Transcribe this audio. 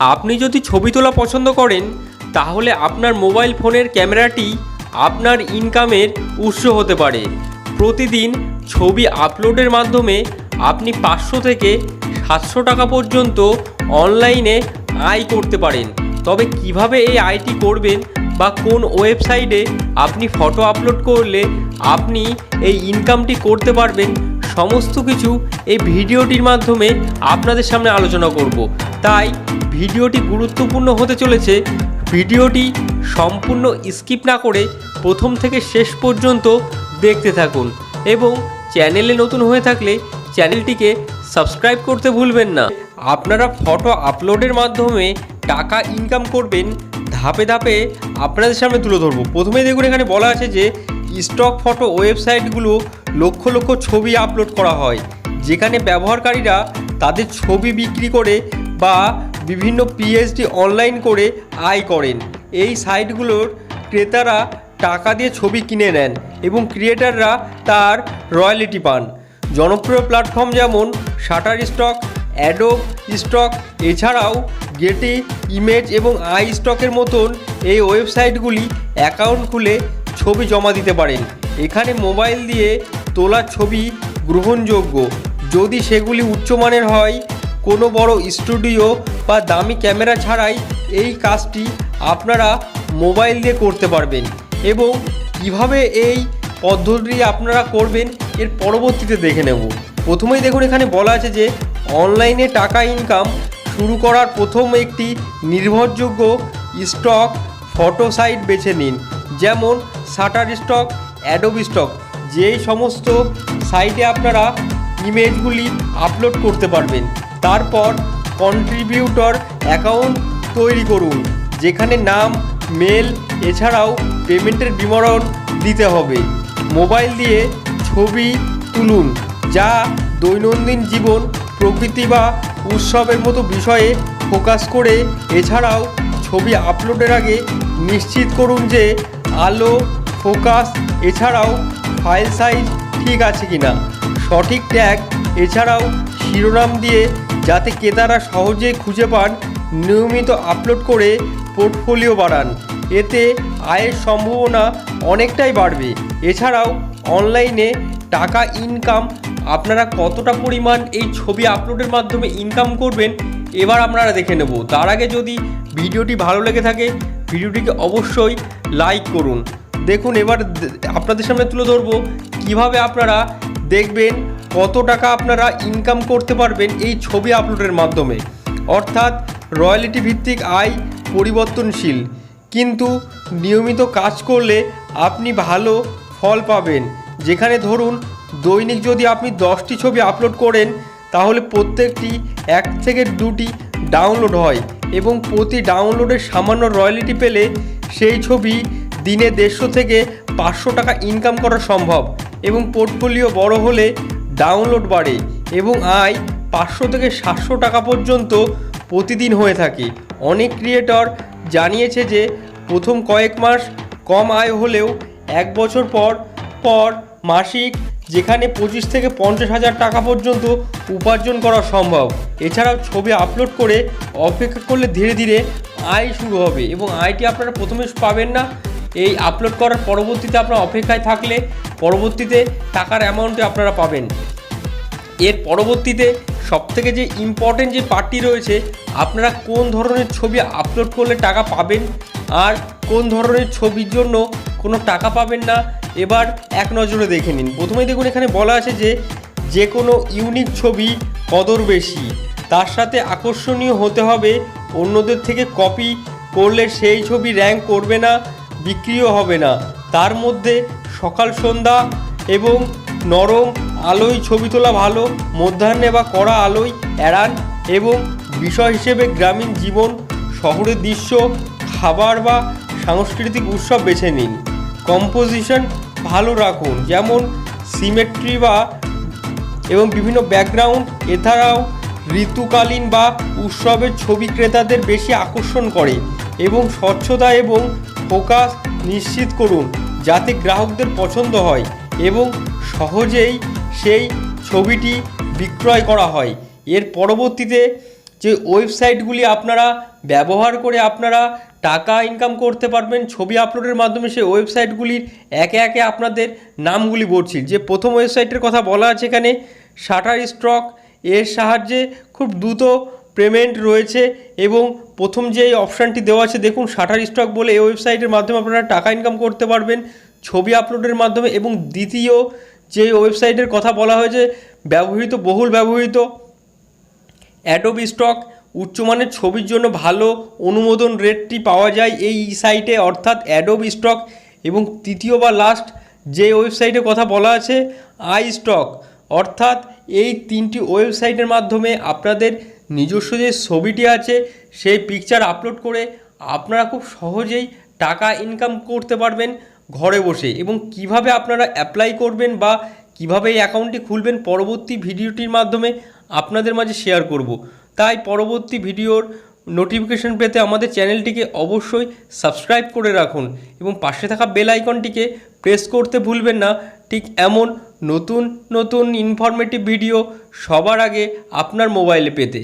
আপনি যদি ছবি তোলা পছন্দ করেন, তাহলে আপনার মোবাইল ফোনের ক্যামেরাটি আপনার ইনকামের উৎস হতে পারে। প্রতিদিন ছবি আপলোডের মাধ্যমে আপনি পাঁচশো থেকে সাতশো টাকা পর্যন্ত অনলাইনে আয় করতে পারেন। তবে কীভাবে এই আয়টি করবেন বা কোন ওয়েবসাইটে আপনি ফটো আপলোড করলে আপনি এই ইনকামটি করতে পারবেন সমস্ত কিছু এই ভিডিওটির মাধ্যমে আপনাদের সামনে আলোচনা করব। তাই ভিডিওটি গুরুত্বপূর্ণ হতে চলেছে। ভিডিওটি সম্পূর্ণ স্কিপ না করে প্রথম থেকে শেষ পর্যন্ত দেখতে থাকুন এবং চ্যানেলে নতুন হয়ে থাকলে চ্যানেলটিকে সাবস্ক্রাইব করতে ভুলবেন না। আপনারা ফটো আপলোডের মাধ্যমে টাকা ইনকাম করবেন, ধাপে ধাপে আপনাদের সামনে তুলে ধরবো। প্রথমেই দেখুন এখানে বলা আছে যে স্টক ফটো ওয়েবসাইটগুলো লক্ষ লক্ষ ছবি আপলোড করা হয়। যেখানে ব্যবহারকারীরা তাদের ছবি বিক্রি করে বা বিভিন্ন পিএইচডি অনলাইন করে আয় করেন। এই সাইটগুলোর ক্রেতারা টাকা দিয়ে ছবি কিনে নেন এবং ক্রিয়েটাররা তার রয়্যালিটি পান। জনপ্রিয় প্ল্যাটফর্ম যেমন শাটার স্টক অ্যাডোব স্টক এছাড়াও গেটি ইমেজ এবং আই স্টকের মতন এই ওয়েবসাইটগুলি অ্যাকাউন্ট খুলে ছবি জমা দিতে পারেন। এখানে মোবাইল দিয়ে তোলা ছবি গ্রহণযোগ্য। যদি সেগুলি উচ্চমানের হয়, কোনো বড় স্টুডিও বা দামি ক্যামেরা ছাড়াই এই কাজটি আপনারা মোবাইল দিয়ে করতে পারবেন এবং কীভাবে এই পদ্ধতি আপনারা করবেন এর পরবর্তীতে দেখে নেব। প্রথমেই দেখুন এখানে বলা আছে যে, অনলাইনে টাকা ইনকাম শুরু করার প্রথম একটি নির্ভরযোগ্য স্টক ফটো সাইট বেছে নিন, যেমন শাটার স্টক, অ্যাডোব স্টক। যেই সমস্ত সাইটে আপনারা ইমেজগুলি আপলোড করতে পারবেন, তারপর কন্ট্রিবিউটর অ্যাকাউন্ট তৈরি করুন, যেখানে নাম মেল এছাড়াও পেমেন্টের বিবরণ দিতে হবে। মোবাইল দিয়ে ছবি তুলুন, যা দৈনন্দিন জীবন, প্রকৃতি বা উৎসবের মতো বিষয়ে ফোকাস করে, এছাড়াও ছবি আপলোডের আগে নিশ্চিত করুন যে আলো, ফোকাস, এছাড়াও ফাইল সাইজ ঠিক আছে কি না সঠিক ট্যাগ এছাড়াও শিরোনাম দিয়ে যাতে ক্রেতারা সহজেই খুঁজে পান, নিয়মিত আপলোড করে পোর্টফোলিও বাড়ান। এতে আয়ের সম্ভাবনা অনেকটাই বাড়বে। এছাড়াও অনলাইনে টাকা ইনকাম আপনারা কতটা পরিমাণ এই ছবি আপলোডের মাধ্যমে ইনকাম করবেন, এবার আপনারা দেখে নেব। তার আগে যদি ভিডিওটি ভালো লেগে থাকে ভিডিওটিকে অবশ্যই লাইক করুন। দেখুন, এবার আপনাদের সামনে তুলে ধরবো কীভাবে আপনারা দেখবেন কত টাকা আপনারা ইনকাম করতে পারবেন এই ছবি আপলোডের মাধ্যমে। অর্থাৎ রয়্যালিটি ভিত্তিক আয় পরিবর্তনশীল। কিন্তু নিয়মিত কাজ করলে আপনি ভালো ফল পাবেন। যেখানে ধরুন, দৈনিক যদি আপনি দশটি ছবি আপলোড করেন, তাহলে প্রত্যেকটি এক থেকে দুটি ডাউনলোড হয় এবং প্রতি ডাউনলোডের সামান্য রয়্যালিটি পেলে সেই ছবি দিনে দেড়শো থেকে পাঁচশো টাকা ইনকাম করা সম্ভব এবং পোর্টফোলিও বড় হলে ডাউনলোড বাড়ে এবং আয় পাঁচশো থেকে সাতশো টাকা পর্যন্ত প্রতিদিন হয়ে থাকে। অনেক ক্রিয়েটর জানিয়েছে যে, প্রথম কয়েক মাস কম আয় হলেও এক বছর পর পর মাসিক যেখানে পঁচিশ থেকে পঞ্চাশ হাজার টাকা পর্যন্ত উপার্জন করা সম্ভব। এছাড়াও ছবি আপলোড করে অপেক্ষা করলে ধীরে ধীরে আয় শুরু হবে এবং আয়টি আপনারা প্রথমে পাবেন না এই আপলোড করার পরবর্তীতে আপনার অপেক্ষায় থাকলে পরবর্তীতে টাকার অ্যামাউন্টে আপনারা পাবেন। এর পরবর্তীতে সবথেকে যে ইম্পর্টেন্ট যে পার্টটি রয়েছে, আপনারা কোন ধরনের ছবি আপলোড করলে টাকা পাবেন আর কোন ধরনের ছবির জন্য কোনো টাকা পাবেন না, এবার এক নজরে দেখে নিন। প্রথমেই দেখুন, এখানে বলা আছে যে যে কোনো ইউনিক ছবি কদর বেশি তার সাথে আকর্ষণীয় হতে হবে অন্যদের থেকে কপি করলে সেই ছবি র্যাঙ্ক করবে না। বিক্রিও হবে না। তার মধ্যে সকাল সন্ধ্যা এবং নরম আলোয় ছবি তোলা ভালো, মধ্যাহ্নে বা কড়া আলোয় এড়ান এবং বিষয় হিসেবে গ্রামীণ জীবন, শহরের দৃশ্য, খাবার বা সাংস্কৃতিক উৎসব বেছে নিন। কম্পোজিশন ভালো রাখুন, যেমন সিমেট্রি বা এবং বিভিন্ন ব্যাকগ্রাউন্ড, এছাড়াও ঋতুকালীন বা উৎসবের ছবি ক্রেতাদের বেশি আকর্ষণ করে এবং স্বচ্ছতা এবং ফোকাস নিশ্চিত করুন যাতে গ্রাহকদের পছন্দ হয় এবং সহজেই সেই ছবিটি বিক্রয় করা হয়। এর পরবর্তীতে যে ওয়েবসাইটগুলি আপনারা ব্যবহার করে আপনারা টাকা ইনকাম করতে পারবেন, ছবি আপলোডের মাধ্যমে সেই ওয়েবসাইটগুলির একে একে আপনাদের নামগুলি বলছি। যে প্রথম ওয়েবসাইটের কথা বলা আছে এখানে শাটার স্টক এর সাহায্যে খুব দ্রুত পেমেন্ট রয়েছে এবং প্রথম যে এই অপশানটি দেওয়া আছে, দেখুন শাটার স্টক বলে এই ওয়েবসাইটের মাধ্যমে আপনারা টাকা ইনকাম করতে পারবেন, ছবি আপলোডের মাধ্যমে এবং দ্বিতীয় যে ওয়েবসাইটের কথা বলা হয়েছে, ব্যবহৃত, বহুল ব্যবহৃত অ্যাডোব স্টক উচ্চমানের ছবির জন্য ভালো অনুমোদন রেটটি পাওয়া যায় এই সাইটে অর্থাৎ অ্যাডোব স্টক এবং তৃতীয় বা লাস্ট যে ওয়েবসাইটের কথা বলা আছে আই স্টক অর্থাৎ এই তিনটি ওয়েবসাইটের মাধ্যমে আপনাদের নিজস্ব যে ছবিটি আছে, সেই পিকচার আপলোড করে আপনারা খুব সহজেই টাকা ইনকাম করতে পারবেন ঘরে বসে। এবং কীভাবে আপনারা অ্যাপ্লাই করবেন বা কীভাবে এই অ্যাকাউন্টটি খুলবেন, পরবর্তী ভিডিওটির মাধ্যমে আপনাদের মাঝে শেয়ার করব। তাই পরবর্তী ভিডিওর নোটিফিকেশন পেতে আমাদের চ্যানেলটিকে অবশ্যই সাবস্ক্রাইব করে রাখুন এবং পাশে থাকা বেল আইকনটিকে প্রেস করতে ভুলবেন না। ঠিক এমন নতুন নতুন ইনফরমেটিভ ভিডিও সবার আগে আপনার মোবাইলে পেতে।